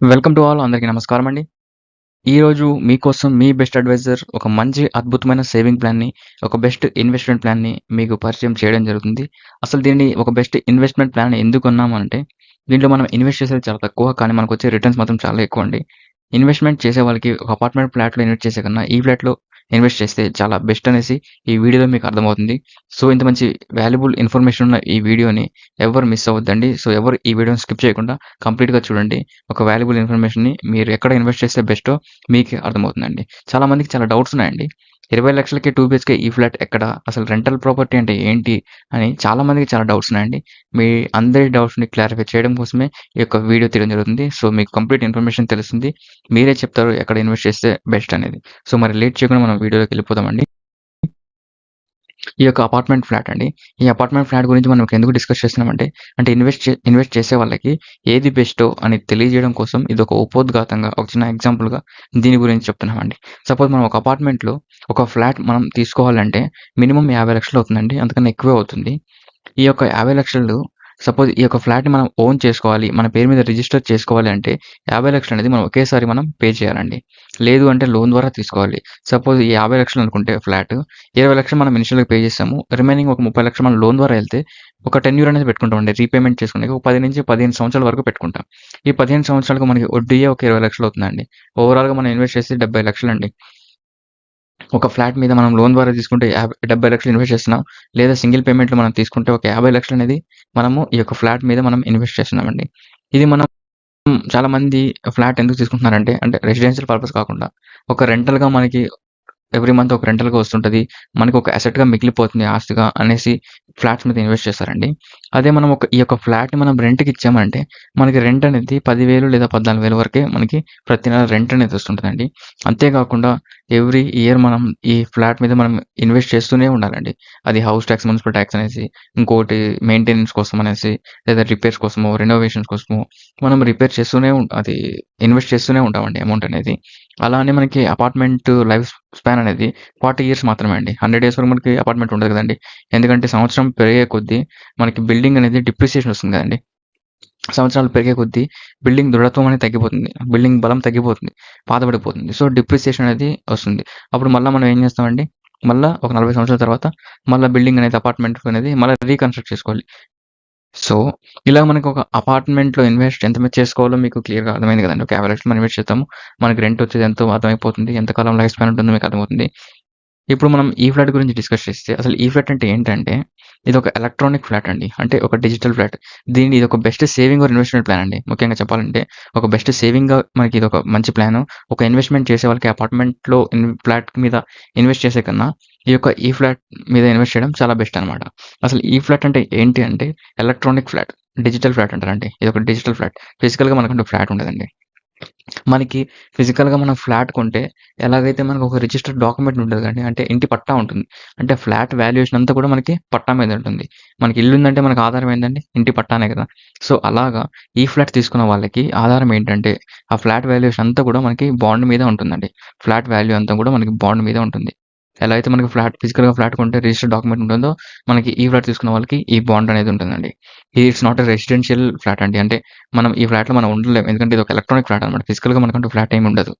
Welcome to all అందరికీ నమస్కారం అండి. ఈరోజు మీకోసం మీ బెస్ట్ అడ్వైజర్ ఒక మంచి అద్భుతమైన సేవింగ్ ప్లాన్‌ని, ఒక బెస్ట్ ఇన్వెస్ట్‌మెంట్ ప్లాన్‌ని మీకు పరిచయం చేయడం జరుగుతుంది. అసలు దీన్ని ఒక బెస్ట్ ఇన్వెస్ట్‌మెంట్ ప్లాన్ ఎందుకు అన్నామంటే, దీంట్లో మనం ఇన్వెస్ట్ చేసేది చాలా తక్కువ. కానీ మనకు వచ్చే రిటర్న్స్ మాత్రం చాలా ఎక్కువండి. ఇన్వెస్ట్‌మెంట్ చేసే వాళ్ళకి ఒక అపార్ట్‌మెంట్ ఫ్లాట్‌లో ఇన్వెస్ట్ చేసే కన్నా, ఈ ఫ్లాట్‌లో ఇన్వెస్ట్ చేస్తే చాలా బెస్ట్ అనేసి ఈ వీడియోలో మీకు అర్థమవుతుంది. సో, ఇంత మంచి వాల్యుబుల్ ఇన్ఫర్మేషన్ ఉన్న ఈ వీడియోని ఎవ్వరు మిస్ అవ్వద్దండి. సో, ఎవరు ఈ వీడియోని స్కిప్ చేయకుండా కంప్లీట్‌గా చూడండి. ఒక వాల్యుబుల్ ఇన్ఫర్మేషన్‌ని మీరు ఎక్కడ ఇన్వెస్ట్ చేస్తే బెస్టో మీకే అర్థమవుతుందండి. చాలా మందికి చాలా డౌట్స్ ఉన్నాయండి. ఇరవై లక్షలకి టూ బిహెచ్కే ఈ ఫ్లాట్ ఎక్కడ? అసలు రెంటల్ ప్రాపర్టీ అంటే ఏంటి? అని చాలా మందికి చాలా డౌట్స్ ఉన్నాయండి. మీ అందరి డౌట్స్‌ని క్లారిఫై చేయడం కోసమే ఈ యొక్క వీడియో తీయడం జరుగుతుంది. సో, మీకు కంప్లీట్ ఇన్ఫర్మేషన్ తెలుస్తుంది. మీరే చెప్తారు ఎక్కడ ఇన్వెస్ట్ చేస్తే బెస్ట్ అనేది. సో, మరి లేట్ చేయకుండా మనం వీడియోలోకి వెళ్ళిపోదామండి. ఈ యొక్క అపార్ట్‌మెంట్ ఫ్లాట్ అండి. ఈ అపార్ట్‌మెంట్ ఫ్లాట్ గురించి మనం ఎందుకు డిస్కస్ చేస్తున్నామంటే, అంటే ఇన్వెస్ట్ చే ఇన్వెస్ట్ చేసే వాళ్ళకి ఏది బెస్టో అని తెలియజేయడం కోసం ఇది ఒక ఉపోద్ఘాతంగా ఒక చిన్న ఎగ్జాంపుల్‌గా దీని గురించి చెప్తున్నామండి. సపోజ్ మనం ఒక అపార్ట్‌మెంట్‌లో ఒక ఫ్లాట్ మనం తీసుకోవాలంటే మినిమం యాభై లక్షలు అవుతుందండి. అందుకని ఎక్కువే అవుతుంది. ఈ యొక్క యాభై లక్షలు సపోజ్ ఈ యొక్క ఫ్లాట్‌ని మనం ఓన్ చేసుకోవాలి. మన పేరు మీద రిజిస్టర్ చేసుకోవాలి అంటే 50,00,000 అనేది మనం ఒకేసారి మనం పే చేయాలండి. లేదు అంటే లోన్ ద్వారా తీసుకోవాలి. సపోజ్ ఈ యాభై లక్షలు అనుకుంటే ఫ్లాట్ ఇరవై లక్షలు మనం ఇనిషియల్‌గా పే చేస్తాము రిమైనింగ్ ఒక ముప్పై లక్షలు మనం లోన్ ద్వారా వెళ్తే ఒక టెన్యూర్ అనేది పెట్టుకుంటామండి. రీపేమెంట్ చేసుకుంటే ఒక 10-15 సంవత్సరాల వరకు పెట్టుకుంటాం. ఈ 15 సంవత్సరాలకు మనకి వడ్డీయే ఒక ఇరవై లక్షలు అవుతుందండి. ఓవరాల్‌గా మనం ఇన్వెస్ట్ చేస్తే డెబ్బై లక్షలు అండి. ఒక ఫ్లాట్ మీద మనం లోన్ ద్వారా తీసుకుంటే డెబ్బై లక్షలు ఇన్వెస్ట్ చేస్తున్నాం. లేదా సింగిల్ పేమెంట్‌లో మనం తీసుకుంటే ఒక యాభై లక్షలు అనేది మనము ఈ యొక్క ఫ్లాట్ మీద మనం ఇన్వెస్ట్ చేస్తున్నామండి. ఇది మనం చాలా మంది ఫ్లాట్ ఎందుకు తీసుకుంటున్నారంటే, అంటే రెసిడెన్షియల్ పర్పస్ కాకుండా ఒక రెంటల్‌గా మనకి ఎవ్రీ మంత్ ఒక రెంటల్‌గా వస్తుంటది. మనకి ఒక అసెట్‌గా మిగిలిపోతుంది ఆస్తిగా అనేసి ఫ్లాట్స్ మీద ఇన్వెస్ట్ చేస్తారండి. అదే మనం ఒక ఈ యొక్క ఫ్లాట్‌ని మనం రెంట్‌కి ఇచ్చామంటే మనకి రెంట్ అనేది పదివేలు లేదా 14,000 వరకే మనకి ప్రతి నెల రెంట్ అనేది వస్తుంటదండి. అంతే కాకుండా ఎవ్రీ ఇయర్ మనం ఈ ఫ్లాట్ మీద మనం ఇన్వెస్ట్ చేస్తూనే ఉండాలండి. అది హౌస్ టాక్స్, మున్సిపల్ టాక్స్ అనేసి, ఇంకోటి మెయింటెనెన్స్ కోసం అనేసి, లేదా రిపేర్స్ కోసమో, రెనోవేషన్స్ కోసమో మనం రిపేర్ చేస్తూనే అది ఇన్వెస్ట్ చేస్తూనే ఉంటామండి అమౌంట్ అనేది. అలానే మనకి అపార్ట్‌మెంట్ లైఫ్ స్పాన్ అనేది 40 ఇయర్స్ మాత్రమే అండి. 100 ఇయర్స్ వరకు మనకి అపార్ట్‌మెంట్ ఉండదు కదండి ఎందుకంటే సంవత్సరం పెరిగే కొద్దీ మనకి బిల్డింగ్ బిల్డింగ్ అనేది డిప్రిసియేషన్ వస్తుంది కదండి సంవత్సరాలు పెరిగే కొద్దీ బిల్డింగ్ దృఢత్వం అనేది తగ్గిపోతుంది. బిల్డింగ్ బలం తగ్గిపోతుంది. పాతబడిపోతుంది. సో, డిప్రిసియేషన్ అనేది వస్తుంది. అప్పుడు మళ్ళీ మనం ఏం చేస్తామండి, మళ్ళీ ఒక 40 సంవత్సరాల తర్వాత మళ్ళీ బిల్డింగ్ అనేది అపార్ట్‌మెంట్ అనేది మళ్ళీ రీకన్‌స్ట్రక్ట్ చేసుకోవాలి. సో, ఇలా మనకు ఒక అపార్ట్‌మెంట్‌లో ఇన్వెస్ట్ ఎంత మీద చేసుకోవాలో మీకు క్లియర్‌గా అర్థమైంది కదండి ఒక యావరేజ్ మనం ఇన్వెస్ట్ చేస్తాము. మనకి రెంట్ వచ్చేది ఎంతో అర్థమైపోతుంది. ఎంత కాలం లైఫ్ స్పాన్ ఉంటుందో మీకు అర్థమవుతుంది. ఇప్పుడు మనం ఈ ఫ్లాట్ గురించి డిస్కస్ చేస్తే అసలు ఈ ఫ్లాట్ అంటే ఏంటంటే, ఒక ఎలక్ట్రానిక్ ఫ్లాట్ అండి. అంటే ఒక డిజిటల్ ఫ్లాట్. దీన్ని ఒక best saving or investment plan అండి. ముఖ్యంగా చెప్పాలంటే ఒక బెస్ట్ సేవింగ్‌గా మనకి ఇది ఒక మంచి ప్లాన్ ఒక ఇన్వెస్ట్‌మెంట్ చేసే వాళ్ళకి అపార్ట్‌మెంట్‌లో లో ఫ్లాట్ మీద ఇన్వెస్ట్ చేసే కన్నా ఈ యొక్క ఈ ఫ్లాట్ మీద ఇన్వెస్ట్ చేయడం చాలా బెస్ట్ అనమాట. అసలు ఈ ఫ్లాట్ అంటే ఏంటి అంటే ఎలక్ట్రానిక్ ఫ్లాట్. డిజిటల్ ఫ్లాట్ అంటారండి. ఒక డిజిటల్ ఫ్లాట్. ఫిజికల్‌గా మనకంటూ ఫ్లాట్ ఉండదండి. మనకి ఫిజికల్‌గా మనం ఫ్లాట్ కొంటే ఎలాగైతే మనకు ఒక రిజిస్టర్డ్ డాక్యుమెంట్ ఉంటుంది కదండీ. అంటే ఇంటి పట్టా ఉంటుంది. అంటే ఫ్లాట్ వాల్యుయేషన్ అంతా కూడా మనకి పట్టా మీద ఉంటుంది. మనకి ఇల్లు ఉందంటే మనకు ఆధారం ఏందండి? ఇంటి పట్టానే కదా! సో, అలాగా ఈ ఫ్లాట్ తీసుకున్న వాళ్ళకి ఆధారం ఏంటంటే ఆ ఫ్లాట్ వాల్యుయేషన్ అంతా కూడా మనకి బాండ్ మీద ఉంటుందండి. ఫ్లాట్ వాల్యూ అంతా కూడా మనకి బాండ్ మీద ఉంటుంది. ఎలా అయితే మనకి ఫ్లాట్ ఫిజికల్‌గా ఫ్లాట్ కొంటే రిజిస్టర్డ్ డాక్యుమెంట్ ఉంటుందో మనకి ఈ ఫ్లాట్ తీసుకున్న వాళ్ళకి ఈ బాండ్ అనేది ఉంటుందండి. It's not a residential flat అండి. అంటే మనం ఈ ఫ్లాట్‌లో మనం ఉండలేము. ఎందుకంటే ఇది ఒక ఎలక్ట్రానిక్ ఫ్లాట్ అనమాట. ఫిజికల్‌గా మనకంటూ ఫ్లాట్ ఏమి ఉండదు.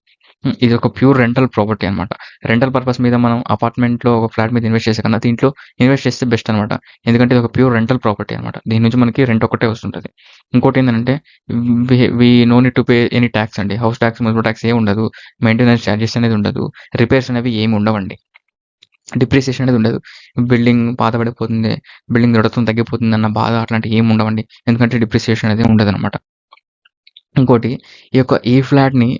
ఇది ఒక ప్యూర్ రెంటల్ ప్రాపర్టీ అనమాట. రెంటల్ పర్పస్ మీద మనం అపార్ట్‌మెంట్‌లో ఒక ఫ్లాట్ మీద ఇన్వెస్ట్ చేసే కన్నా దీంట్లో ఇన్వెస్ట్ చేస్తే బెస్ట్ అనమాట. ఎందుకంటే ఇది ఒక ప్యూర్ రెంటల్ ప్రాపర్టీ అనమాట. దీని నుంచి మనకి రెంట్ ఒకటే వస్తుంటది. ఇంకోటేంటంటే we we no need to pay any tax అండి. హౌస్ టాక్స్, మున్సిపల్ టాక్స్ ఏ ఉండదు. మెయింటెనెన్స్ చార్జెస్ అనేది ఉండదు. రిపేర్స్ అనేవి ఏమి ఉండవండి. డిప్రిసియేషన్ అనేది ఉండదు. బిల్డింగ్ పాతబడిపోతుంది. బిల్డింగ్ దృఢత్వం తగ్గిపోతుందన్న బాధ అట్లాంటివి ఏమి ఉండవండి. ఎందుకంటే డిప్రిసియేషన్ అనేది ఉండదు అనమాట ఇంకోటి ఈ యొక్క ఈ ఫ్లాట్‌ని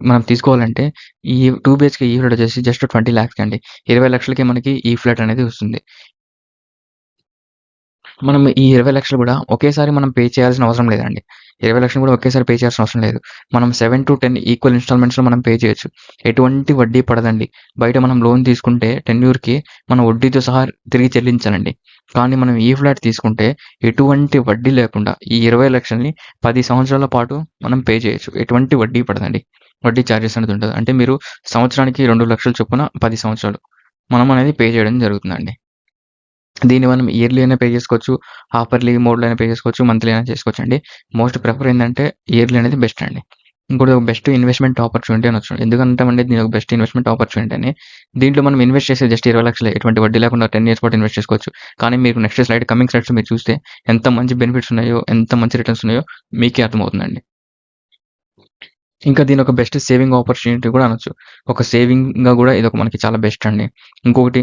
మనం తీసుకోవాలంటే ఈ టూ బీహెచ్‌కే ఈ ఫ్లాట్ వచ్చేసి జస్ట్ 20,00,000 అండి. ఇరవై లక్షలకి మనకి ఈ ఫ్లాట్ అనేది వస్తుంది. మనం ఈ ఇరవై లక్షలు కూడా ఒకేసారి మనం పే చేయాల్సిన అవసరం లేదండి. ఇరవై లక్షలు కూడా ఒకేసారి పే చేయాల్సిన అవసరం లేదు. మనం 7-10 ఈక్వల్ ఇన్‌స్టాల్‌మెంట్స్‌లో మనం పే చేయొచ్చు. ఎటువంటి వడ్డీ పడదండి. బయట మనం లోన్ తీసుకుంటే టెన్యూర్‌కి మనం వడ్డీతో సహా తిరిగి చెల్లించాలండి. కానీ మనం ఈ ఫ్లాట్ తీసుకుంటే ఎటువంటి వడ్డీ లేకుండా ఈ ఇరవై లక్షల్ని పది సంవత్సరాల పాటు మనం పే చేయొచ్చు. ఎటువంటి వడ్డీ పడదండి. వడ్డీ ఛార్జెస్ అనేది ఉండదు. అంటే మీరు సంవత్సరానికి రెండు లక్షలు చొప్పున పది సంవత్సరాలు మనం అనేది పే చేయడం జరుగుతుందండి. దీన్ని మనం ఇయర్లీ అయినా పే చేసుకోవచ్చు. హాఫర్లీ మోడ్‌లో అయినా పే చేసుకోవచ్చు. మంత్లీ అయినా చేసుకోవచ్చు అండి మోస్ట్ ప్రిఫర్ ఏంటంటే ఇయర్లీ అనేది బెస్ట్ అండి. ఇంకోటి ఒక బెస్ట్ ఇన్వెస్ట్‌మెంట్ ఆపర్చునిటీ అనొచ్చు. ఎందుకంటామంటే దీని ఒక బెస్ట్ ఇన్వెస్ట్‌మెంట్ ఆపర్చునిటీ అని. దీంట్లో మనం ఇన్వెస్ట్ చేసే జస్ట్ ఇరవై లక్షలు ఎటువంటి వడ్డీ లేకుండా 10 ఇయర్స్ పాటు ఇన్వెస్ట్ చేసుకోవచ్చు. కానీ మీకు నెక్స్ట్ స్లైడ్ కమింగ్ స్లైడ్స్ మీరు చూస్తే ఎంత మంచి బెనిఫిట్స్ ఉన్నాయో, ఎంత మంచి రిటర్న్స్ ఉన్నాయో మీకే అర్థమవుతుందండి. ఇంకా దీని ఒక బెస్ట్ సేవింగ్ ఆపర్చునిటీ కూడా అనొచ్చు. ఒక సేవింగ్‌గా కూడా ఇది ఒక మనకి చాలా బెస్ట్ అండి. ఇంకొకటి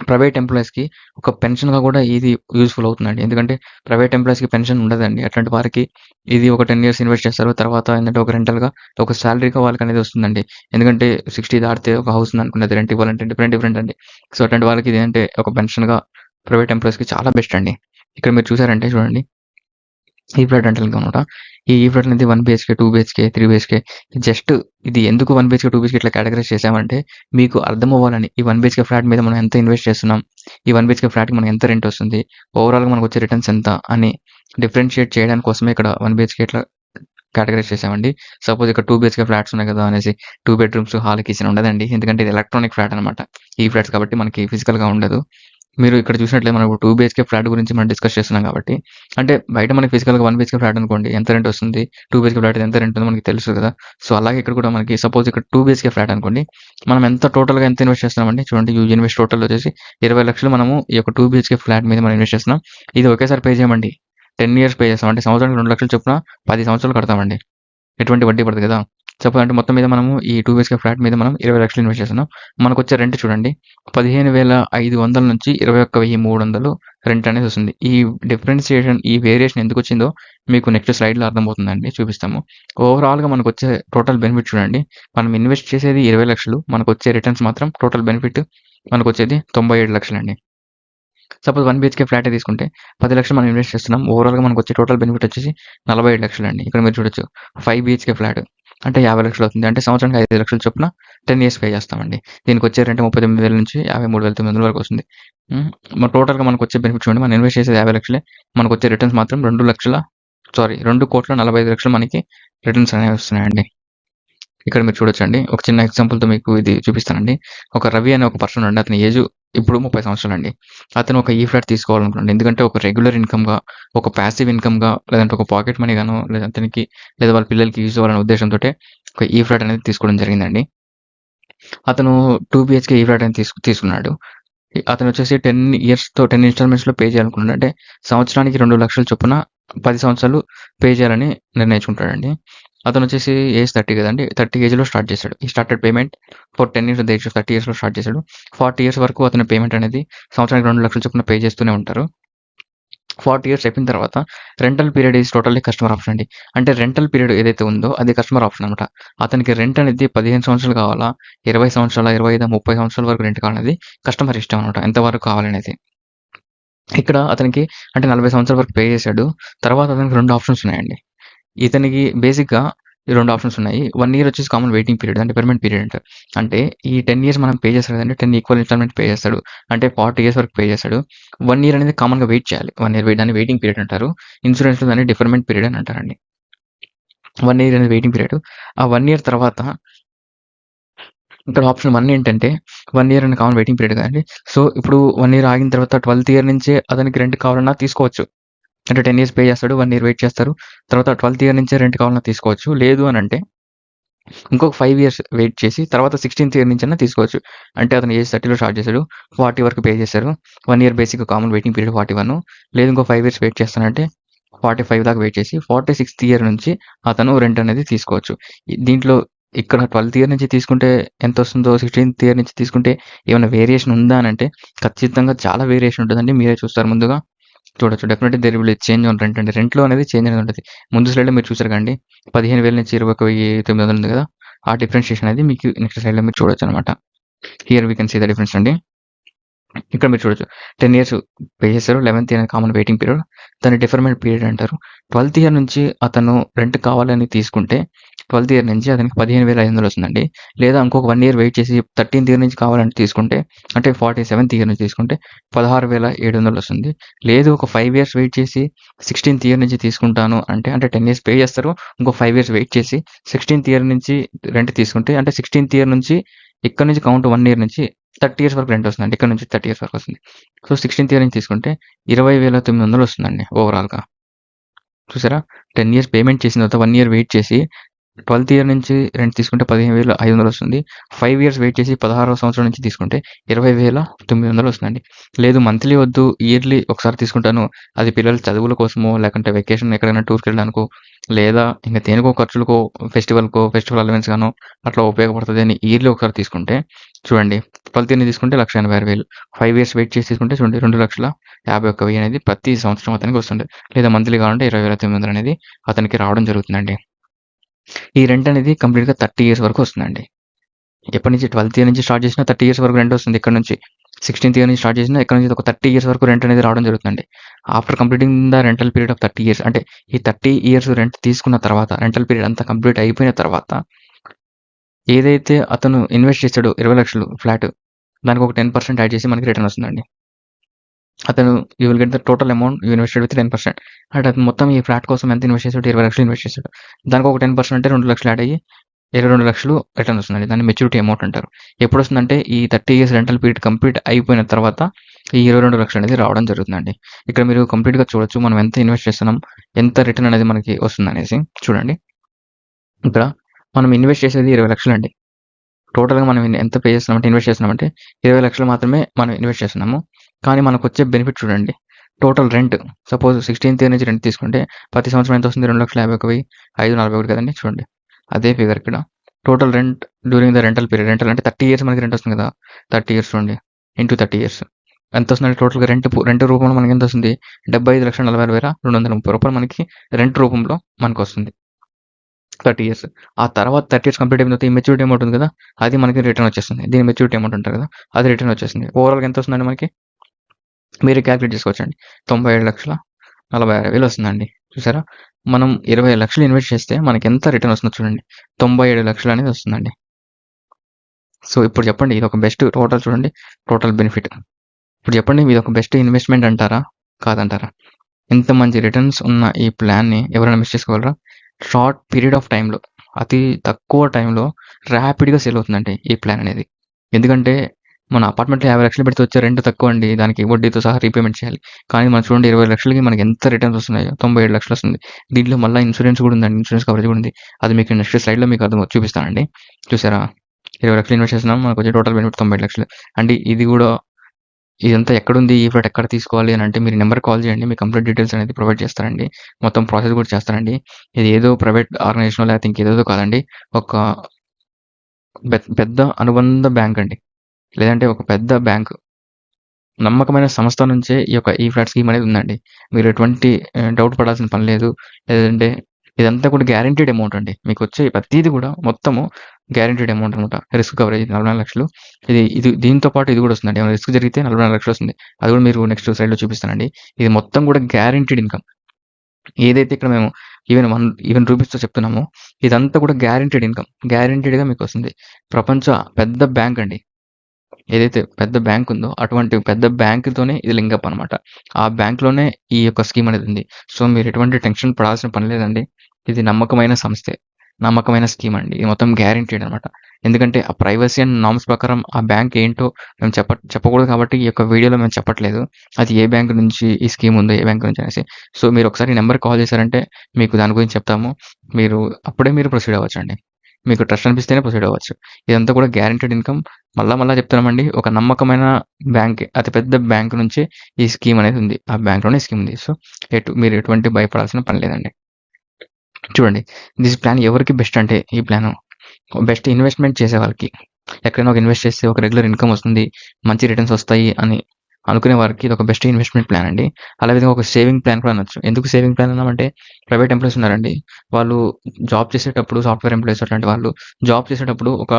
ప్రైవేట్ ఎంప్లాయీస్‌కి ఒక పెన్షన్‌గా కూడా ఇది యూస్ఫుల్ అవుతుందండి. ఎందుకంటే ప్రైవేట్ ఎంప్లాయీస్‌కి పెన్షన్ ఉండదండి. అట్లాంటి వారికి ఇది ఒక 10 ఇయర్స్ ఇన్వెస్ట్ చేస్తారు. తర్వాత ఏంటంటే ఒక రెంటల్‌గా ఒక శాలరీగా వాళ్ళకి అనేది వస్తుందండి. ఎందుకంటే 60 దాటితే ఒక హౌస్ అనుకున్నది రెంట్ ఇవ్వాలంటే డిఫరెంట్ డిఫరెంట్ అండి. సో, అట్లాంటి వాళ్ళకి ఇది అంటే ఒక పెన్షన్‌గా ప్రైవేట్ ఎంప్లాయీస్‌కి చాలా బెస్ట్ అండి. ఇక్కడ మీరు చూసారంటే చూడండి. ఈ ఫ్లాట్ రెంటల్‌కి అనమాట. ఈ ఈ ఫ్లాట్ అనేది one BHK two BHK three BHK just ఇది ఎందుకు వన్ బిహెచ్కే టూ బిహెచ్కే ఇట్లా కేటగరైజ్ చేసామంటే మీకు అర్థం అవ్వాలని ఈ వన్ బిహెచ్కే ఫ్లాట్ మీద మనం ఎంత ఇన్వెస్ట్ చేస్తున్నాం. ఈ వన్ బిహెచ్కే ఫ్లాట్‌కి మనం ఎంత రెంట్ వస్తుంది. ఓవరాల్‌గా వచ్చే రిటర్న్స్ ఎంత అని డిఫరెన్షియేట్ చేయడానికి కోసమే ఇక్కడ వన్ బిహెచ్కే ఇట్లా కేటగరైజ్ చేసామండి. సపోజ్ ఇక్కడ టూ బిహెచ్కే ఫ్లాట్స్ ఉన్నాయి కదా! అనేసి టూ బెడ్‌రూమ్స్, హాల్, కిచెన్ ఉండదండి. ఎందుకంటే ఇది ఎలక్ట్రానిక్ ఫ్లాట్ అనమాట. ఈ ఫ్లాట్స్ కాబట్టి మనకి ఫిజికల్‌గా ఉండదు. మీరు ఇక్కడ చూసినట్లయితే మనం టూ బిహెచ్కే ఫ్లాట్ గురించి మనం డిస్కస్ చేస్తున్నాం కాబట్టి అంటే బయట మనకి ఫిజికల్‌గా వన్ బిహెచ్కే ఫ్లాట్ అనుకోండి ఎంత రెంట్ వస్తుంది. టూ బిహెచ్కే ఫ్లాట్ ఎంత రెంట్ ఉందో మనకి తెలుసు కదా! సో, అలాగే ఇక్కడ కూడా మనకి సపోజ్ ఇక్కడ టూ బిహెచ్కే ఫ్లాట్ అనుకోండి. మనం ఎంత టోటల్‌గా ఎంత ఇన్వెస్ట్ చేస్తున్నామండి. చూడండి యూ ఇన్వెస్ట్ టోటల్ వచ్చేసి 20,00,000 మనము ఈ యొక్క టూ బిహెచ్కే ఫ్లాట్ మీద మనం ఇన్వెస్ట్ చేస్తున్నాం. ఇది ఒకేసారి పే చేయమండి. 10 ఇయర్స్ పే చేస్తాం. అంటే సంవత్సరానికి రెండు లక్షలు చొప్పున పది సంవత్సరాలు కడతామండి. ఎటువంటి వడ్డీ పడదు కదా! సపోజ్ అంటే మొత్తం మీద మనము ఈ 2 బీహెచ్‌కే ఫ్లాట్ మీద మనం ఇరవై లక్షలు ఇన్వెస్ట్ చేస్తున్నాం. వచ్చే రెంట్ చూడండి 15,500 నుంచి 21,300 రెంట్ అనేది వస్తుంది. ఈ డిఫరెన్షియేషన్ ఈ వేరియేషన్ ఎందుకు వచ్చిందో మీకు నెక్స్ట్ స్లైడ్‌లో అర్థమవుతుందండి. చూపిస్తాము. ఓవరాల్‌గా మనకు వచ్చే టోటల్ బెనిఫిట్ చూడండి. మనం ఇన్వెస్ట్ చేసేది ఇరవై లక్షలు మనకు వచ్చే రిటర్న్స్ మాత్రం టోటల్ బెనిఫిట్ మనకొచ్చేది 97,00,000 అండి. సపోజ్ వన్ బీహెచ్‌కే ఫ్లాటే తీసుకుంటే పది లక్షలు మనం ఇన్వెస్ట్ చేస్తున్నాం. ఓవరాల్‌గా మనకు వచ్చే టోటల్ బెనిఫిట్ వచ్చేసి 47,00,000 అండి. ఇక్కడ మీరు చూడొచ్చు. ఫైవ్ బీహెచ్‌కే ఫ్లాట్ అంటే యాభై లక్షలు అవుతుంది. అంటే సంవత్సరానికి ఐదు లక్షలు చొప్పున 10 ఇయర్స్ పే చేస్తామండి. ముప్పై రెంట్ 39,000 నుంచి 53,900 వరకు వస్తుంది. మన టోటల్‌గా మనకు వచ్చే బెనిఫిట్ చూడండి. మనం ఇన్వెస్ట్ చేసేది 50,00,000 మనకొచ్చే రిటర్న్స్ మాత్రం రెండు లక్షల సారీ 2,45,00,000 మనకి రిటర్న్స్ అనేవి వస్తున్నాయండి. ఇక్కడ మీరు చూడొచ్చండి. ఒక చిన్న ఎగ్జాంపుల్‌తో మీకు ఇది చూపిస్తానండి. ఒక రవి అనే ఒక పర్సన్ అండి. అతని ఏజ్ ఇప్పుడు ముప్పై సంవత్సరాలు అండి అతను ఒక e ఈ ఫ్లాట్ తీసుకోవాలనుకున్నాడు. ఎందుకంటే ఒక రెగ్యులర్ ఇన్‌కమ్‌గా, ఒక పాసివ్ ఇన్‌కమ్‌గా లేదంటే ఒక పాకెట్ మనీ గాను లేదా అతనికి లేదా వాళ్ళ పిల్లలకి యూజ్ అవ్వాలనే ఉద్దేశంతో ఒక e ఈ ఫ్లాట్ అనేది తీసుకోవడం జరిగిందండి. అతను టూ బిహెచ్కే ఈ ఫ్లాట్ అనేది తీసుకు తీసుకున్నాడు. అతను వచ్చేసి 10 ఇయర్స్‌తో 10 ఇన్‌స్టాల్‌మెంట్స్‌లో పే చేయాలనుకున్నాడు. అంటే సంవత్సరానికి రెండు లక్షల చొప్పున పది సంవత్సరాలు పే చేయాలని నిర్ణయించుకుంటాడండి. అతను వచ్చేసి ఏజ్ థర్టీ కదండి థర్టీ ఏజ్‌లో స్టార్ట్ చేశాడు. ఈ started payment for 10 years age thirty ఇయర్స్‌లో స్టార్ట్ చేశాడు. 40 ఇయర్స్ వరకు అతని పేమెంట్ అనేది సంవత్సరానికి రెండు లక్షల చొప్పున పే చేస్తూనే ఉంటారు. 40 ఇయర్స్ అయిపోయిన తర్వాత rental period is totally customer option అండి. అంటే రెంటల్ పీరియడ్ ఏదైతే ఉందో అది కస్టమర్ ఆప్షన్ అనమాట. అతనికి రెంట్ అనేది 15 సంవత్సరాలు కావాలా, ఇరవై సంవత్సరాల ఇరవై ఐదు ముప్పై సంవత్సరాల వరకు రెంట్ కావాలనేది కస్టమర్ ఇష్టం అనమాట. ఎంతవరకు కావాలనేది. ఇక్కడ అతనికి అంటే 40 సంవత్సరాల వరకు పే చేశాడు. తర్వాత అతనికి రెండు ఆప్షన్స్ ఉన్నాయండి. ఇతనికి బేసిక్‌గా ఈ రెండు ఆప్షన్స్ ఉన్నాయి. వన్ ఇయర్ వచ్చేసి కామన్ వెయిటింగ్ పీరియడ్ అంటే పెర్మనెంట్ పీరియడ్ అంటారు. అంటే ఈ 10 ఇయర్స్ మనం పే చేస్తాడు అంటే టెన్ ఈక్వల్ ఇన్‌స్టాల్‌మెంట్ పే చేస్తాడు. అంటే 40 ఇయర్స్ వరకు పే చేస్తాడు. వన్ ఇయర్ అనేది కామన్‌గా వెయిట్ చేయాలి. వన్ ఇయర్ వెయిట్ దాన్ని వెయిటింగ్ పీరియడ్ అంటారు. ఇన్సూరెన్స్ దాన్ని డిఫర్మెంట్ పీరియడ్ అని అంటారండి. వన్ ఇయర్ అనేది వెయిటింగ్ పీరియడ్. ఆ వన్ ఇయర్ తర్వాత ఇక్కడ ఆప్షన్ వన్ ఏంటంటే వన్ ఇయర్ అనే కామన్ వెయిటింగ్ పీరియడ్ కానీ సో, ఇప్పుడు వన్ ఇయర్ ఆగిన తర్వాత 12థ్ ఇయర్ నుంచే అతనికి రెంట్ కావాలన్నా తీసుకోవచ్చు. అంటే 10 ఇయర్స్ పే చేస్తాడు. వన్ ఇయర్ వెయిట్ చేస్తారు. తర్వాత 12థ్ ఇయర్ నుంచే రెంట్ కావాలన్నా తీసుకోవచ్చు. లేదు అని అంటే ఇంకొక ఫైవ్ ఇయర్స్ వెయిట్ చేసి తర్వాత 16థ్ ఇయర్ నుంచి అయినా తీసుకోవచ్చు. అంటే అతను ఏజ్ 30లో స్టార్ట్ చేశాడు. 40 వరకు పే చేశారు. One year basic common waiting period 41 లేదు ఇంకో ఫైవ్ ఇయర్స్ వెయిట్ చేస్తానంటే 45 దాకా వెయిట్ చేసి 46థ్ ఇయర్ నుంచి అతను రెంట్ అనేది తీసుకోవచ్చు. దీంట్లో ఇక్కడ 12థ్ ఇయర్ నుంచి తీసుకుంటే ఎంత వస్తుందో సిక్స్టీన్త్ ఇయర్ నుంచి తీసుకుంటే ఏమైనా వేరియేషన్ ఉందా అని అంటే ఖచ్చితంగా చాలా వేరియేషన్ ఉంటుందండి మీరే చూస్తారు ముందుగా. చూడొచ్చు. Definitely there will change on rent అండి. రెంట్‌లో అనేది చేంజ్ అనేది ఉంటుంది ముందు స్లైడ్‌లో మీరు చూసారు కదండీ! 15,000 నుంచి 21,900 ఉంది కదా! ఆ డిఫరెన్షియేషన్ అనేది మీకు నెక్స్ట్ స్లైడ్‌లో మీరు చూడొచ్చు అనమాట here we can see the difference అండి. ఇక్కడ మీరు చూడొచ్చు. 10 ఇయర్స్ పే చేశారు. 11థ్ ఇయర్ కామన్ వెయిటింగ్ పీరియడ్. దాన్ని డిఫర్మెంట్ పీరియడ్ అంటారు. 12థ్ ఇయర్ నుంచి అతను రెంట్ కావాలని తీసుకుంటే 12థ్ ఇయర్ నుంచి అతనికి 15,500 వస్తుందండి. లేదా ఇంకొక వన్ ఇయర్ వెయిట్ చేసి 13థ్ ఇయర్ నుంచి కావాలంటే తీసుకుంటే అంటే 47థ్ ఇయర్ నుంచి తీసుకుంటే 16,700 వస్తుంది. లేదు ఒక ఫైవ్ ఇయర్స్ వెయిట్ చేసి 16థ్ ఇయర్ నుంచి తీసుకుంటాను అంటే అంటే 10 ఇయర్స్ పే చేస్తారు. ఇంకో ఫైవ్ ఇయర్స్ వెయిట్ చేసి 16థ్ ఇయర్ నుంచి రెంట్ తీసుకుంటే అంటే 16థ్ ఇయర్ నుంచి ఇక్కడ నుంచి కౌంట్ వన్ ఇయర్ నుంచి 30 ఇయర్స్ వరకు రెంట్ వస్తుందండి. ఇక్కడ నుంచి 30 ఇయర్స్ వరకు వస్తుంది. సో, 16థ్ ఇయర్ నుంచి తీసుకుంటే 20,900 వస్తుందండి ఓవరాల్‌గా. చూసారా? 10 ఇయర్స్ పేమెంట్ చేసిన తర్వాత వన్ ఇయర్ వెయిట్ చేసి ట్వెల్త్ ఇయర్ నుంచి రెంట్ తీసుకుంటే 15,500 వస్తుంది. ఫైవ్ ఇయర్స్ వెయిట్ చేసి 16వ సంవత్సరం నుంచి తీసుకుంటే 20,900 వస్తుందండి. లేదు మంత్లీ వద్దు ఇయర్లీ ఒకసారి తీసుకుంటాను. అది పిల్లల చదువుల కోసమో, లేకుంటే వెకేషన్ ఎక్కడైనా టూర్కి వెళ్ళడానికో లేదా ఇంక దేనికో ఖర్చులకో, ఫెస్టివల్‌కో, ఫెస్టివల్ అలవెన్స్ గానో అట్లా ఉపయోగపడతదని ఇయర్లీ ఒకసారి తీసుకుంటే చూడండి 12థ్ ఇయర్ తీసుకుంటే 1,86,000 5 ఇయర్స్ వెయిట్ చేసి తీసుకుంటే చూడండి 2,51,000 అనేది ప్రతి సంవత్సరం అతనికి వస్తుంది. లేదా మంత్లీ కావాలంటే 20,900 అనేది అతనికి రావడం జరుగుతుందండి. ఈ రెంట్ అనేది కంప్లీట్‌గా 30 ఇయర్స్ వరకు వస్తుందండి. ఎప్పటి నుంచి 12థ్ ఇయర్ నుంచి స్టార్ట్ చేసినా 30 ఇయర్స్ వరకు రెంట్ వస్తుంది ఇక్కడ నుంచి. 16థ్ ఇయర్ నుంచి స్టార్ట్ చేసినా ఇక్కడ నుంచి ఒక 30 ఇయర్స్ వరకు రెంట్ అనేది రావడం జరుగుతుందండి. After completing the rental period of 30 years అంటే ఈ 30 ఇయర్స్ రెంట్ తీసుకున్న తర్వాత రెంటల్ పీరియడ్ అంతా కంప్లీట్ అయిపోయిన తర్వాత ఏదైతే అతను ఇన్వెస్ట్ చేస్తాడు ఇరవై లక్షలు ఫ్లాట్ దానికి ఒక 10% యాడ్ చేసి మనకి రిటర్న్ వస్తుందండి. అతను you will get the total amount you invested with 10% అంటే అతను మొత్తం ఈ ఫ్లాట్ కోసం ఎంత ఇన్వెస్ట్ చేసాడు ఇరవై లక్షలు ఇన్వెస్ట్ చేశాడు దానికి ఒక 10% అంటే రెండు లక్షలు యాడ్ అయ్యి 22,00,000 రిటర్న్ వస్తుంది దాన్ని మెచ్యూరిటీ అమౌంట్ అంటారు. ఎప్పుడు వస్తుందంటే ఈ 30 ఇయర్స్ రెంటల్ పీరియడ్ కంప్లీట్ అయిపోయిన తర్వాత ఈ 22,00,000 అనేది రావడం జరుగుతుందండి. ఇక్కడ మీరు కంప్లీట్‌గా చూడొచ్చు మనం ఎంత ఇన్వెస్ట్ చేస్తున్నాం, ఎంత రిటర్న్ అనేది మనకి వస్తుందనేసి చూడండి. ఇక్కడ మనం ఇన్వెస్ట్ చేసేది ఇరవై లక్షలు అండి. టోటల్‌గా మనం ఎంత పే చేస్తున్నామంటే ఇన్వెస్ట్ చేస్తున్నామంటే ఇరవై లక్షలు మాత్రమే మనం ఇన్వెస్ట్ చేస్తున్నాము. కానీ మనకొచ్చే బెనిఫిట్ చూడండి. టోటల్ రెంట్ సపోజ్ 16థ్ ఇయర్ నుంచి రెంట్ తీసుకుంటే ప్రతి సంవత్సరం ఎంత వస్తుంది రెండు లక్షల యాభై ఒకవి ఐదు నలభై ఒకటి కదండి చూడండి. అదే ఫిగర్ ఇక్కడ. Total rent during the rental period rental అంటే 30 ఇయర్స్ మనకి రెంట్ వస్తుంది కదా! 30 ఇయర్స్ చూడండి. ఇంటూ 30 ఇయర్స్ ఎంత వస్తుంది టోటల్‌గా రెంట్ రెంట్ రూపంలో మనకి ఎంత వస్తుంది 75,46,230 మనకి రెంట్ రూపంలో మనకు వస్తుంది థర్టీ ఇయర్స్. ఆ తర్వాత 30 ఇయర్స్ కంప్లీట్ అయిన తర్వాత ఈ మెచ్యూరిటీ అమౌంట్ ఉంది కదా! అది మనకి రిటర్న్ వచ్చేస్తుంది. దీన్ని మెచ్యూరిటీ అమౌంట్ అంటారు కదా! అది రిటర్న్ వచ్చేస్తుంది. ఓవరాల్‌గా ఎంత వస్తుందండి మనకి? మీరు క్యాలిక్యులేట్ చేసుకోవచ్చండి. 97,46,000 వస్తుందండి. చూసారా? మనం ఇరవై లక్షలు ఇన్వెస్ట్ చేస్తే మనకి ఎంత రిటర్న్ వస్తుందో చూడండి. 97,00,000 అనేది వస్తుందండి. సో, ఇప్పుడు చెప్పండి ఇది ఒక బెస్ట్ టోటల్ చూడండి. Total benefit. ఇప్పుడు చెప్పండి ఇదొక బెస్ట్ ఇన్వెస్ట్‌మెంట్ అంటారా? కాదంటారా? ఇంత మంచి రిటర్న్స్ ఉన్న ఈ ప్లాన్‌ని ఎవరైనా మిస్ చేసుకోగలరా? షార్ట్ పీరియడ్ ఆఫ్ టైంలో అతి తక్కువ టైంలో ర్యాపిడ్‌గా సేల్ అవుతుందండి ఈ ప్లాన్ అనేది. ఎందుకంటే మన అపార్ట్మెంట్‌లో యాభై లక్షలు పెడితే వచ్చే రెంట్ తక్కువ అండి దానికి వడ్డీతో సహా రీపేమెంట్ చేయాలి. కానీ మనం చూడండి 20,00,000కి మనకి ఎంత రిటర్న్స్ వస్తున్నాయో 97,00,000 వస్తుంది. దీంట్లో మళ్ళీ ఇన్సూరెన్స్ కూడా ఉందండి. ఇన్సూరెన్స్ కవరేజ్ కూడా ఉంది. అది మీకు నెక్స్ట్ స్లైడ్‌లో మీకు అర్థం చూపిస్తానండి. చూసారా? ఇరవై లక్షలు ఇన్వెస్ట్ చేస్తున్నాం. మనకొచ్చే టోటల్ బెనిఫిట్ 97,00,000 అండి ఇది కూడా ఇదంతా ఎక్కడుంది? ఈ ఫ్లాట్ ఎక్కడ తీసుకోవాలి అని అంటే మీరు నెంబర్ కాల్ చేయండి. మీ కంప్లీట్ డీటెయిల్స్ అనేది ప్రొవైడ్ చేస్తారండి. మొత్తం ప్రాసెస్ కూడా చేస్తారండి. ఇది ఏదో ప్రైవేట్ ఆర్గనైజేషన్ లేకపోతే ఇంకేదో కాదండి. ఒక పెద్ద అనుబంధ బ్యాంక్ అండి. లేదంటే ఒక పెద్ద బ్యాంక్. నమ్మకమైన సంస్థ నుంచే ఈ యొక్క ఈ ఫ్లాట్ స్కీమ్ అనేది ఉందండి. మీరు ఎటువంటి డౌట్ పడాల్సిన పని లేదు. లేదంటే ఇదంతా కూడా గ్యారంటీడ్ అమౌంట్ అండి. మీకు వచ్చే ప్రతిది కూడా మొత్తము గ్యారంటీడ్ అమౌంట్ అనమాట. రిస్క్ కవరేజ్ 44,00,000 ఇది ఇది దీంతో పాటు ఇది కూడా వస్తుందండి. ఏమైనా రిస్క్ జరిగితే 44,00,000 వస్తుంది. అది కూడా మీరు నెక్స్ట్ సైడ్లో చూపిస్తానండి. ఇది మొత్తం కూడా గ్యారంటీడ్ ఇన్‌కమ్. ఏదైతే ఇక్కడ మేము ఈవెన్ వన్ ఈవెన్ రూపీస్‌తో చెప్తున్నామో ఇదంతా కూడా గ్యారంటీడ్ ఇన్‌కమ్. గ్యారంటీడ్‌గా మీకొస్తుంది. ప్రపంచ పెద్ద బ్యాంక్ అండి. ఏదైతే పెద్ద బ్యాంక్ ఉందో అటువంటి పెద్ద బ్యాంకుతోనే ఇది లింక్ అప్ అనమాట. ఆ బ్యాంక్‌లోనే ఈ యొక్క స్కీమ్ అనేది ఉంది. సో, మీరు ఎటువంటి టెన్షన్ పడాల్సిన పని లేదండి. ఇది నమ్మకమైన సంస్థే. నమ్మకమైన స్కీమ్ అండి. ఇది మొత్తం గ్యారంటీడ్ అనమాట. ఎందుకంటే ఆ ప్రైవసీ అండ్ నామ్స్ ప్రకారం ఆ బ్యాంక్ ఏంటో మేము చెప్ప చెప్పకూడదు కాబట్టి ఈ యొక్క వీడియోలో మేము చెప్పట్లేదు. అది ఏ బ్యాంక్ నుంచి ఈ స్కీమ్ ఉందో ఏ బ్యాంక్ నుంచి అనేసి. సో, మీరు ఒకసారి ఈ కాల్ చేశారంటే మీకు దాని గురించి చెప్తాము. మీరు అప్పుడే మీరు ప్రొసీడ్ అవ్వచ్చండి. మీకు ట్రస్ట్ అనిపిస్తేనే ప్రొసీడ్ అవ్వచ్చు. ఇదంతా కూడా గ్యారంటీడ్ ఇన్‌కమ్. మళ్ళా మళ్ళా చెప్తున్నామండి. ఒక నమ్మకమైన బ్యాంక్ అతి పెద్ద బ్యాంక్ నుంచే ఈ స్కీమ్ అనేది ఉంది. ఆ బ్యాంక్‌లోనే స్కీమ్ ఉంది. సో, ఎటు మీరు ఎటువంటి భయపడాల్సిన పని లేదండి. చూడండి. దిస్ ప్లాన్ ఎవరికి బెస్ట్ అంటే ఈ ప్లాన్ బెస్ట్ ఇన్వెస్ట్‌మెంట్ చేసే వాళ్ళకి. ఎక్కడైనా ఒక ఇన్వెస్ట్ చేస్తే ఒక రెగ్యులర్ ఇన్‌కమ్ వస్తుంది. మంచి రిటర్న్స్ వస్తాయి అని అనుకునే వారికి ఇది ఒక బెస్ట్ ఇన్వెస్ట్‌మెంట్ ప్లాన్ అండి. అలా విధంగా ఒక సేవింగ్ ప్లాన్ కూడా అనొచ్చు. ఎందుకు సేవింగ్ ప్లాన్ అన్నామంటే ప్రైవేట్ ఎంప్లాయీస్ ఉన్నారండి. వాళ్ళు జాబ్ చేసేటప్పుడు సాఫ్ట్‌వేర్ ఎంప్లాయీస్ అట్లాంటి వాళ్ళు జాబ్ చేసేటప్పుడు ఒక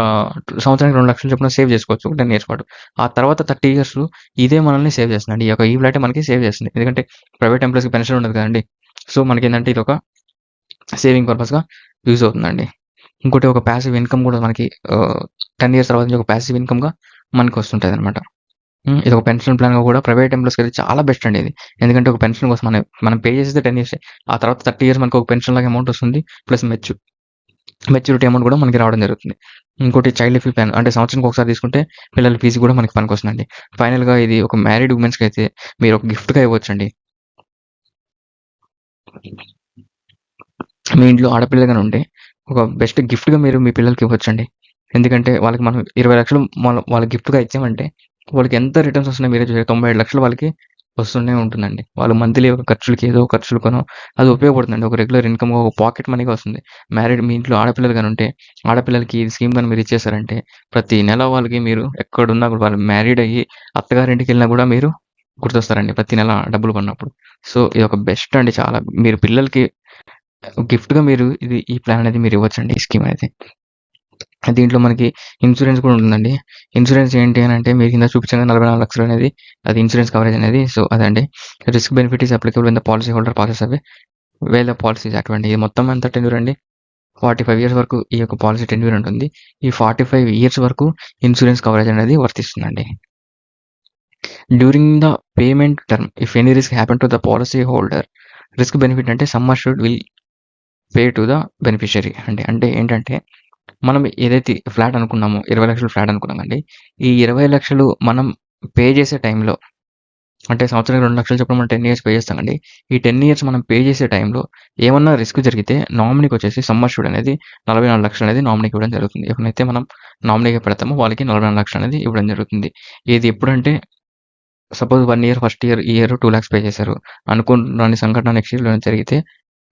సంవత్సరానికి రెండు లక్షలు చొప్పున సేవ్ చేసుకోవచ్చు. 10 ఇయర్స్ పాటు. ఆ తర్వాత 30 ఇయర్స్ ఇదే మనల్ని సేవ్ చేస్తుందండి. ఈ యొక్క ఈ ఫ్లాటే మనకి సేవ్ చేస్తుంది. ఎందుకంటే ప్రైవేట్ ఎంప్లాయీస్‌కి పెన్షన్ ఉండదు కదండి సో, మనకి ఏంటంటే ఇది ఒక సేవింగ్ పర్పస్‌గా యూజ్ అవుతుందండి. ఇంకోటి ఒక ప్యాసివ్ ఇన్‌కమ్ కూడా మనకి టెన్ ఇయర్స్ తర్వాత నుంచి ఒక ప్యాసివ్ ఇన్‌కమ్‌గా అనమాట ఇది ఒక పెన్షన్ ప్లాన్‌గా కూడా ప్రైవేట్ ఎంప్లాయీస్‌కైతే చాలా బెస్ట్ అండి ఇది. ఎందుకంటే ఒక పెన్షన్ కోసం మనం మనం పే చేసేది టెన్ ఇయర్స్ ఆ తర్వాత 30 ఇయర్స్ మనకు ఒక పెన్షన్ లాగా అమౌంట్ వస్తుంది. ప్లస్ మెచ్యూ మెచ్యూరిటీ అమౌంట్ కూడా మనకి రావడం జరుగుతుంది. ఇంకోటి చైల్డ్ లీఫ్ ప్లాన్ అంటే సంవత్సరానికి ఒకసారి తీసుకుంటే పిల్లల ఫీజు కూడా మనకి పనికొస్తుందండి. ఫైనల్‌గా ఇది ఒక మ్యారీడ్ అయితే మీరు ఒక గిఫ్ట్‌గా ఇవ్వచ్చండి మీ ఇంట్లో ఆడపిల్లగానే ఉంటే ఒక బెస్ట్ గిఫ్ట్‌గా మీరు మీ పిల్లలకి ఇవ్వచ్చండి ఎందుకంటే వాళ్ళకి మనం 20,00,000 మనం వాళ్ళకి గిఫ్ట్‌గా ఇచ్చామంటే వాళ్ళకి ఎంత రిటర్న్స్ వస్తున్నాయి మీరే చూసారు. 95,00,000 వాళ్ళకి వస్తూనే ఉంటుందండి. వాళ్ళు మంత్లీ ఒక ఖర్చులకి ఏదో ఖర్చులకనో అది ఉపయోగపడుతుందండి. ఒక రెగ్యులర్ ఇన్‌కమ్ ఒక పాకెట్ మనీగా వస్తుంది. మ్యారీడ్ మీ ఇంట్లో ఆడపిల్లలు కానీ ఉంటే ఆడపిల్లలకి ఈ స్కీమ్ కానీ మీరు ఇచ్చేసారంటే ప్రతి నెల వాళ్ళకి మీరు ఎక్కడున్నా కూడా వాళ్ళు మ్యారీడ్ అయ్యి అత్తగారింటికెళ్ళినా కూడా మీరు గుర్తొస్తారండి. ప్రతి నెల డబ్బులు పడినప్పుడు. సో ఇది ఒక బెస్ట్ అండి చాలా. మీరు పిల్లలకి గిఫ్ట్‌గా మీరు ఇది ఈ ప్లాన్ అనేది మీరు ఇవ్వచ్చండి ఈ స్కీమ్ అనేది. దీంట్లో మనకి ఇన్సూరెన్స్ కూడా ఉంటుందండి. ఇన్సూరెన్స్ ఏంటి అని అంటే మీరు కింద చూపించండి నలభై నాలుగు లక్షలు అనేది అది ఇన్సూరెన్స్ కవరేజ్ అనేది. సో అదండి. Risk benefit is applicable in the policy holder policies away where the అటువంటి ఇది మొత్తం అంతా టెన్యూర్ అండి 45 ఇయర్స్ వరకు ఈ యొక్క పాలసీ టెన్యూర్ ఉంటుంది. ఈ 45 ఇయర్స్ వరకు ఇన్సూరెన్స్ కవరేజ్ అనేది వర్తిస్తుందండి. During the payment term if any risk happen to the policy holder risk benefit అంటే sum should will pay to the beneficiary అంటే అంటే ఏంటంటే మనం ఏదైతే ఫ్లాట్ అనుకున్నామో ఇరవై లక్షలు ఫ్లాట్ అనుకున్నామండి. ఈ ఇరవై లక్షలు మనం పే చేసే టైంలో అంటే సంవత్సరానికి 2,00,000 చొప్పున మనం 10 ఇయర్స్ పే చేస్తామండి. ఈ 10 ఇయర్స్ మనం పే చేసే టైంలో ఏమన్నా రిస్క్ జరిగితే నామినీకి వచ్చేసి అష్యూర్డ్ అనేది 44,00,000 అనేది నామినీకి ఇవ్వడం జరుగుతుంది. ఎవరినైతే మనం నామినీగా పెడతామో వాళ్ళకి 44,00,000 అనేది ఇవ్వడం జరుగుతుంది. ఇది ఎప్పుడంటే suppose one year first year ఈ ఇయర్ 2,00,000 పే చేశారు. అనుకున్న సంఘటన నెక్స్ట్ ఇయర్‌లో జరిగితే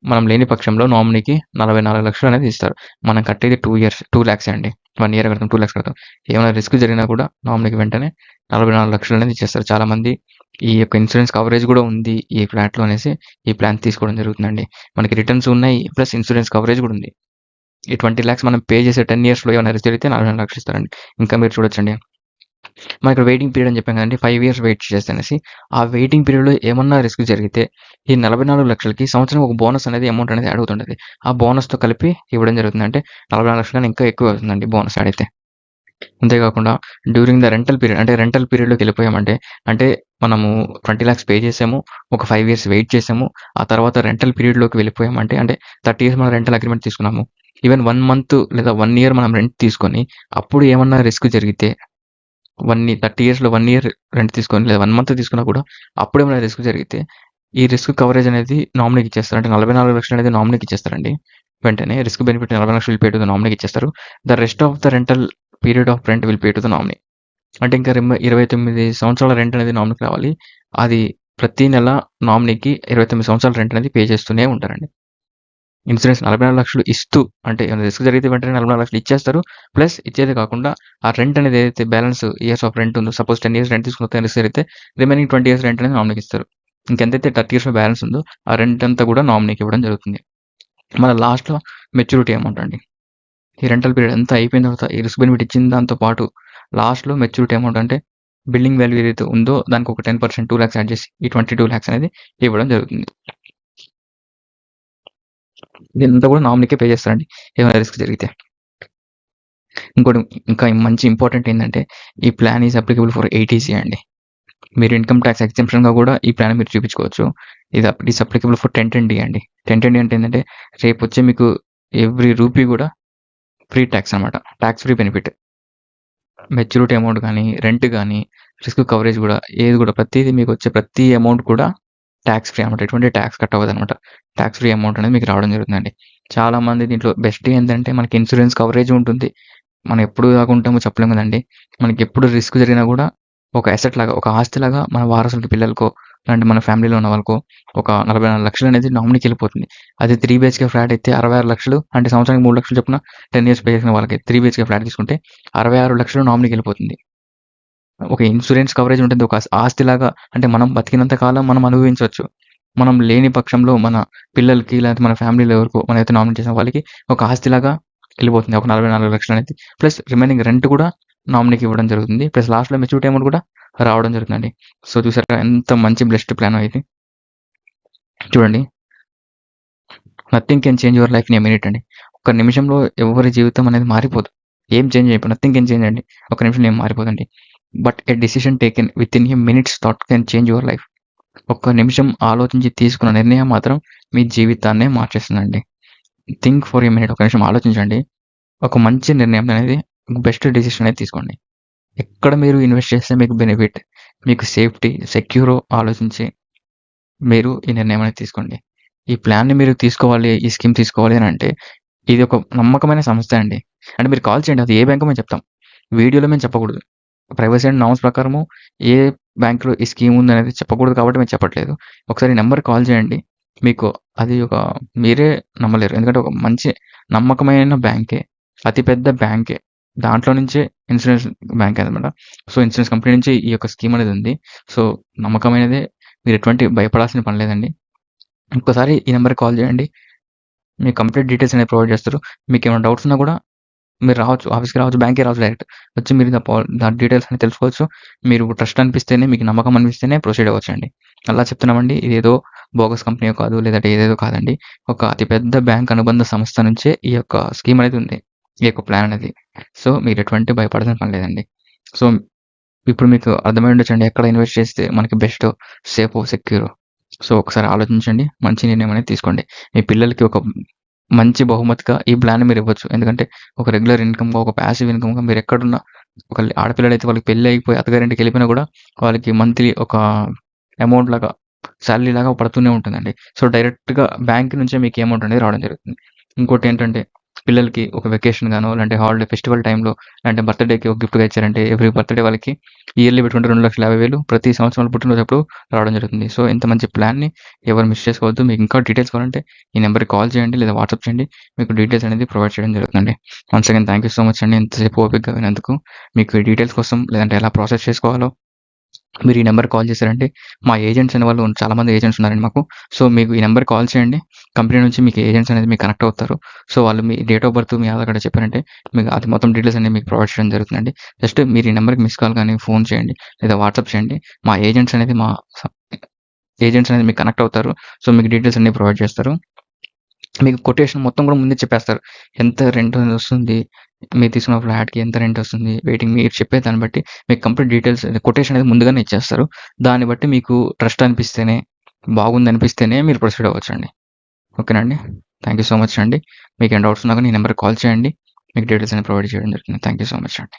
మనం లేని పక్షంలో నామినీకి 44,00,000 అనేది ఇస్తారు. మనం కట్టేది టూ ఇయర్స్ టూ ల్యాక్స్ అండి. వన్ ఇయర్ కడతాం 2,00,000 కడతాం. ఏమైనా రిస్క్ జరిగినా కూడా నామినీకి వెంటనే 44,00,000 అనేది ఇచ్చేస్తారు. చాలామంది ఈ యొక్క ఇన్సూరెన్స్ కవరేజ్ కూడా ఉంది ఈ ఫ్లాట్‌లో అనేసి ఈ ప్లాన్ తీసుకోవడం జరుగుతుందండి. మనకి రిటర్న్స్ ఉన్నాయి. ప్లస్ ఇన్సూరెన్స్ కవరేజ్ కూడా ఉంది. ఈ 20,00,000 మనం పే చేసే 10 ఇయర్స్‌లో ఏమైనా రిస్క్ జరిగితే 44,00,000 ఇస్తారండి. ఇంకా మీరు చూడొచ్చండి. మనం ఇక్కడ వెయిటింగ్ పీరియడ్ అని చెప్పాం కదండీ! 5 ఇయర్స్ వెయిట్ చేస్తే అనేసి. ఆ వెయిటింగ్ పీరియడ్‌లో ఏమన్నా రిస్క్ జరిగితే ఈ 44,00,000కి సంవత్సరం ఒక బోనస్ అనేది అమౌంట్ అనేది యాడ్ అవుతుంటది. ఆ బోనస్‌తో కలిపి ఇవ్వడం జరుగుతుంది. అంటే నలభై నాలుగు లక్షలు ఇంకా ఎక్కువ అవుతుందండి బోనస్ యాడ్ అయితే. అంతేకాకుండా డ్యూరింగ్ ద రెంటల్ పీరియడ్ అంటే రెంటల్ పీరియడ్‌లోకి వెళ్ళిపోయామంటే అంటే మనము 20,00,000 పే చేసాము. ఒక ఫైవ్ ఇయర్స్ వెయిట్ చేసాము. ఆ తర్వాత రెంటల్ పీరియడ్‌లోకి వెళ్ళిపోయామంటే అంటే 30 ఇయర్స్ మనం రెంటల్ అగ్రిమెంట్ తీసుకున్నాము. ఈవెన్ వన్ మంత్ లేదా వన్ ఇయర్ మనం రెంట్ తీసుకొని అప్పుడు ఏమన్నా రిస్క్ జరిగితే 1 ఇ 30 ఇయర్స్‌లో వన్ ఇయర్ రెంట్ తీసుకొని లేదా వన్ మంత్ తీసుకున్నా కూడా అప్పుడేమైనా రిస్క్ జరిగితే ఈ రిస్క్ కవరేజ్ అనేది నామినీకి ఇచ్చేస్తారు. అంటే 44,00,000 అనేది నామినీకి ఇచ్చేస్తారండి. వెంటనే రిస్క్ బెనిఫిట్ నలభై లక్షలు పే టు ద నామినీకి ఇచ్చేస్తారు. The rest of the rental period of rent will pay to the nominee. అంటే ఇంకా ఇరవై తొమ్మిది సంవత్సరాల రెంట్ అనేది నామినీకి రావాలి. అది ప్రతి నెల నామినీకి 29 సంవత్సరాల రెంట్ అనేది పే చేస్తూనే ఉంటారండి. ఇన్సూరెన్స్ 44,00,000 ఇస్తూ అంటే రిస్క్ జరిగితే వెంటనే 44,00,000 ఇచ్చేస్తారు. ప్లస్ ఇచ్చేదే కాకుండా ఆ రెంట్ అనేది ఏదైతే బ్యాలెన్స్ ఇయర్స్ ఆఫ్ రెంట్ ఉందో సపోజ్ 10 ఇయర్స్ రెంట్ తీసుకున్న రిస్క్ జరిగితే రిమైనింగ్ 20 ఇయర్స్ రెంట్ అనేది నామినీకి ఇస్తారు. ఇంకెంతైతే థర్టీ ఇయర్స్ బ్యాలెన్స్ ఉందో ఆ రెంట్ అంతా కూడా నామినీకి ఇవ్వడం జరుగుతుంది. మన లాస్ట్‌లో మెచ్యూరిటీ అమౌంట్ అండి. ఈ రెంటల్ పీరియడ్ అంతా అయిపోయిన తర్వాత ఈ రిస్క్ బెనిఫిట్ ఇచ్చిన దాంతో పాటు లాస్ట్‌లో మెచ్యూరిటీ అమౌంట్ అంటే బిల్డింగ్ వాల్యూ ఏదైతే ఉందో దానికి ఒక 10% 2,00,000 యాడ్ చేసి ఈ 22,00,000 అనేది ఇవ్వడం జరుగుతుంది. ఇదంతా కూడా నామినీకే పే చేస్తారండి. ఏమైనా రిస్క్ జరిగితే. ఇంకోటి ఇంకా మంచి ఇంపార్టెంట్ ఏంటంటే ఈ ప్లాన్ ఈస్ అప్లికబుల్ ఫర్ 80సీ అండి. మీరు ఇన్‌కమ్ టాక్స్ ఎగ్జంప్షన్‌గా కూడా ఈ ప్లాన్ మీరు చూపించుకోవచ్చు. ఇది అప్ ఇస్ అప్లికబుల్ ఫర్ 1010డి అండి. 1010డి అంటే ఏంటంటే రేపు వచ్చే మీకు ఎవ్రీ రూపీ కూడా ఫ్రీ ట్యాక్స్ అన్నమాట. Tax free benefit. Maturity amount కానీ రెంట్ కానీ రిస్క్ కవరేజ్ కూడా ఏది కూడా ప్రతిదీ మీకు వచ్చే ప్రతి అమౌంట్ కూడా ట్యాక్స్ ఫ్రీ అమౌంట్ ఎటువంటి ట్యాక్స్ కట్ అవ్వదన్నమాట. టాక్స్ ఫ్రీ అమౌంట్ అనేది మీకు రావడం జరుగుతుందండి. చాలామంది దీంట్లో బెస్ట్ ఏంటంటే మనకి ఇన్సూరెన్స్ కవరేజ్ ఉంటుంది. మనం ఎప్పుడు దాకా ఉంటామో చెప్పలేము కదండి మనకి ఎప్పుడు రిస్క్ జరిగినా కూడా ఒక అసెట్ లాగా ఒక ఆస్తి లాగా మన వారసులకి పిల్లలకో లేదంటే మన ఫ్యామిలీలో ఉన్న వాళ్ళకో ఒక 44,00,000 అనేది నామినీకి వెళ్ళిపోతుంది. అది త్రీ బీహెచ్‌కే ఫ్లాట్ అయితే 66,00,000 అంటే సంవత్సరానికి 3,00,000 చొప్పున 10 ఇయర్స్ పే చేసిన వాళ్ళకి త్రీ బీహెచ్‌కే ఫ్లాట్ తీసుకుంటే అరవై ఆరు లక్షలు నామినీకి వెళ్ళిపోతుంది. ఒక ఇన్సూరెన్స్ కవరేజ్ ఉంటుంది. ఒక ఆస్తిలాగా అంటే మనం బతికినంత కాలం మనం అనుభవించవచ్చు మనం లేని పక్షంలో మన పిల్లలకి లేకపోతే మన ఫ్యామిలీలో ఎవరికో అయితే నామినేట్ చేసిన వాళ్ళకి ఒక ఆస్తిలాగా వెళ్ళిపోతుంది. ఒక 44,00,000 అనేది. ప్లస్ రిమైనింగ్ రెంట్ కూడా నామినీకి ఇవ్వడం జరుగుతుంది. ప్లస్ లాస్ట్‌లో మెచ్యూరిటీ అమౌంట్ కూడా రావడం జరుగుతుందండి. సో చూసారా ఎంత మంచి బెస్ట్ ప్లాన్ ఇది. చూడండి. Nothing can change your life in minute అండి. ఒక్క నిమిషంలో ఎవరి జీవితం అనేది మారిపోదు. ఏం చేంజ్ అయిపోయి నథింగ్ కెన్ చేంజ్ అండి. ఒక నిమిషం ఏం మారిపోదండి. But a decision taken in a minutes thought can change your life. ఒక్క నిమిషం ఆలోచించి తీసుకున్న నిర్ణయం మాత్రం మీ జీవితాన్నే మార్చేస్తుందండి. థింక్ ఫర్ ఏ మినిట్ ఒక నిమిషం ఆలోచించండి. ఒక మంచి నిర్ణయం అనేది బెస్ట్ డెసిషన్ అనేది తీసుకోండి. ఎక్కడ మీరు ఇన్వెస్ట్ చేస్తే మీకు బెనిఫిట్, మీకు సేఫ్టీ, సెక్యూరో ఆలోచించి మీరు ఈ నిర్ణయం అనేది తీసుకోండి. ఈ ప్లాన్‌ని మీరు తీసుకోవాలి, ఈ స్కీమ్ తీసుకోవాలి అని అంటే ఇది ఒక నమ్మకమైన సంస్థ అండి. అంటే మీరు కాల్ చేయండి. అది ఏ బ్యాంకు మేము చెప్తాం. వీడియోలో మేము చెప్పకూడదు. ప్రైవసీ అండ్ నామ్స్ ప్రకారము ఏ బ్యాంక్‌లో ఈ స్కీమ్ ఉంది అనేది చెప్పకూడదు కాబట్టి మేము చెప్పట్లేదు. ఒకసారి ఈ నంబర్‌కి కాల్ చేయండి. మీకు అది ఒక మీరే నమ్మలేరు. ఎందుకంటే ఒక మంచి నమ్మకమైన బ్యాంకే. అతి పెద్ద బ్యాంకే. దాంట్లో నుంచే ఇన్సూరెన్స్ బ్యాంక్ అనమాట. సో, ఇన్సూరెన్స్ కంపెనీ నుంచి ఈ యొక్క స్కీమ్ అనేది ఉంది. సో, నమ్మకమైనదే. మీరు ఎటువంటి భయపడాల్సిన పని లేదండి. ఇంకోసారి ఈ నెంబర్కి కాల్ చేయండి. మీ కంప్లీట్ డీటెయిల్స్ అనేది ప్రొవైడ్ చేస్తారు. మీకు ఏమైనా డౌట్స్ ఉన్నా కూడా మీరు రావచ్చు. ఆఫీస్‌కి రావచ్చు. బ్యాంక్‌కి రావచ్చు డైరెక్ట్. వచ్చి మీరు దాని డీటెయిల్స్ అని తెలుసుకోవచ్చు. మీరు ట్రస్ట్ అనిపిస్తేనే మీకు నమ్మకం అనిపిస్తేనే ప్రొసీడ్ అవ్వచ్చండి. అలా చెప్తున్నామండి. ఇదేదో బోగస్ కంపెనీ కాదు. లేదంటే ఏదేదో కాదండి. ఒక అతి పెద్ద బ్యాంక్ అనుబంధ సంస్థ నుంచే ఈ యొక్క స్కీమ్ అనేది ఉంది. ఈ యొక్క ప్లాన్ అనేది. సో, మీరు ఎటువంటి భయపడాల్సిన పని లేదండి. సో, ఇప్పుడు మీకు అర్థమై ఉండొచ్చండి. ఎక్కడ ఇన్వెస్ట్ చేస్తే మనకి బెస్ట్ సేఫ్ సెక్యూర్ సో, ఒకసారి ఆలోచించండి. మంచి నిర్ణయం అనేది తీసుకోండి. మీ పిల్లలకి ఒక మంచి బహుమతిగా ఈ ప్లాన్ మీరు ఇవ్వచ్చు. ఎందుకంటే ఒక రెగ్యులర్ ఇన్‌కమ్‌గా, ఒక పాసివ్ ఇన్‌కమ్‌గా మీరు ఎక్కడున్నా ఒక ఆడపిల్లలైతే వాళ్ళకి పెళ్ళి అయిపోయి అత్తగారింటికి వెళ్ళిపోయినా కూడా వాళ్ళకి మంత్లీ ఒక అమౌంట్ లాగా శాలరీ లాగా పడుతూనే ఉంటుందండి. సో, డైరెక్ట్‌గా బ్యాంక్ నుంచే మీకు అమౌంట్ అనేది రావడం జరుగుతుంది. ఇంకోటి ఏంటంటే పిల్లలకి ఒక వెకేషన్ గానో, లేదంటే హాలిడే ఫెస్టివల్ టైమ్‌లో లేదంటే బర్త్‌డేకి ఒక గిఫ్ట్‌గా ఇచ్చారంటే ఎవ్రీ బర్త్‌డే వాళ్ళకి ఇయర్లీ పెట్టుకుంటే 2,50,000 ప్రతి సంవత్సరం పుట్టినప్పుడు రావడం జరుగుతుంది. సో, ఇంత మంచి ప్లాన్‌ని ఎవరు మిస్ చేసుకోవద్దు. మీకు ఇంకా డీటెయిల్స్ కావాలంటే ఈ నెంబర్కి కాల్ చేయండి లేదా వాట్సాప్ చేయండి. మీకు డీటెయిల్స్ అనేది ప్రొవైడ్ చేయడం జరుగుతుంది once again thank you so much అండి. ఇంతసేపు ఓపికగా వినందుకు మీకు డీటెయిల్స్ కోసం లేదంటే ఎలా ప్రాసెస్ చేసుకోవాలో మీరు ఈ నెంబర్ కాల్ చేశారంటే మా ఏజెంట్స్ అనే వాళ్ళు చాలామంది ఏజెంట్స్ ఉన్నారండి మాకు. సో, మీకు ఈ నెంబర్ కాల్ చేయండి. కంపెనీ నుంచి మీకు ఏజెంట్స్ అనేది మీకు కనెక్ట్ అవుతారు. సో, వాళ్ళు మీ డేట్ ఆఫ్ బర్త్, మీ ఆధార్ కార్డ్ చెప్పారంటే మీకు అది మొత్తం డీటెయిల్స్ అన్నీ మీకు ప్రొవైడ్ చేయడం జరుగుతుందండి. జస్ట్ మీరు ఈ నెంబర్కి మిస్ కాల్ కానీ ఫోన్ చేయండి లేదా వాట్సాప్ చేయండి. మా ఏజెంట్స్ అనేది మా ఏజెంట్స్ అనేది మీకు కనెక్ట్ అవుతారు. సో, మీకు డీటెయిల్స్ అన్ని ప్రొవైడ్ చేస్తారు. మీకు కొటేషన్ మొత్తం కూడా ముందే చెప్పేస్తారు. ఎంత రెంట్ అనేది వస్తుంది, మీరు తీసుకున్న ఫ్లాట్‌కి ఎంత రెంట్ వస్తుంది, వెయిటింగ్ మీరు చెప్పే దాన్ని బట్టి మీకు కంప్లీట్ డీటెయిల్స్ కొటేషన్ అనేది ముందుగానే ఇచ్చేస్తారు. దాన్ని బట్టి మీకు ట్రస్ట్ అనిపిస్తేనే, బాగుంది అనిపిస్తేనే మీరు ప్రొసీడ్ అవ్వచ్చండి. ఓకేనా అండి. థ్యాంక్ యూ సో మచ్ అండి. మీకు ఏం డౌట్స్ ఉన్నా గాని ఈ కాల్ చేయండి. మీకు డీటెయిల్స్ అనేది ప్రొవైడ్ చేయడం జరుగుతుంది. థ్యాంక్ యూ సో మచ్ అండి.